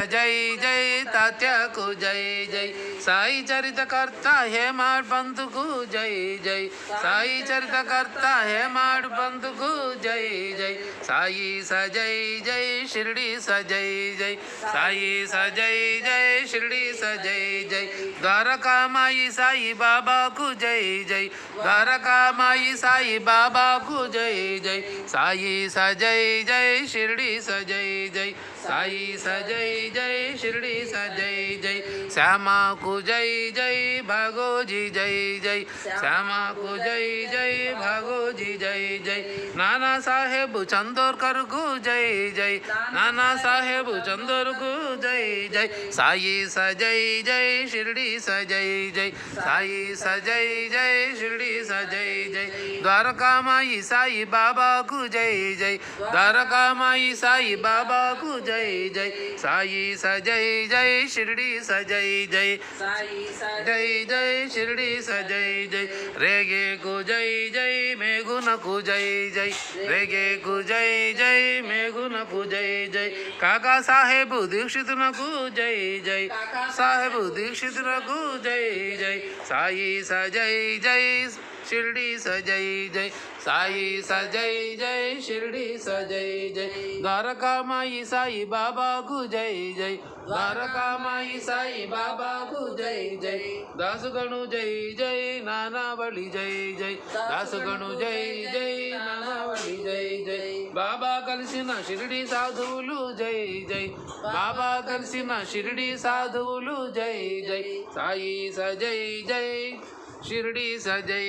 जय जय तात्या को जय जय। साई चरित करता है मार बंधु को जय जय। साई चरित करता है मार बंधु को जय जय। साई सजय, जय शिरडी सजय, जय। साई सजय, जय शिरडी सजय, जय। द्वारका माई साई बाबा को जय जय। द्वारका माई साई बाबा को जय जय। साई सजय, जय शिरडी सजय, जय। साई सजय जय शिरडी सा जय जय श्यामा को जय जय भागो जी जय जय श्यामा को जय जय भागो जी जय जय नाना साहेब चंदोर कर गु जय जय नाना साहेब चंदोर गु जय जय साई सा जय जय शिरडी सा जय जय साई सा जय जय शिरडी सा जय जय द्वारका माई साई बाबा को जय जय द्वारका माई साई बाबा को जय जय Sai sajai jai shirdi sajai jai sai sajai jai shirdi sajai jai rege jai jai मेघुन कुजय जय। रेगे कुजय जय मेघुन कुजय जय काका साहेब दीक्षित न कुजय जय। साहेब दीक्षित न कुजय जय। साई सजय, जय। शिरडी सजय, जय। साई सजय, जय। शिरडी सजय, जय। द्वारका माई साई बाबा को जय जय। द्वारका माई साई बाबा को जय जय। दास गणु जय जय। नाना बलि जय जय। दास जय జై నానావళి జై జై. బాబా కలిసిన షిరిడి సాధువులు జై జై. బాబా కలిసిన షిరిడి సాధువులు జై జై. సాయి సజై జై షిరిడి సజై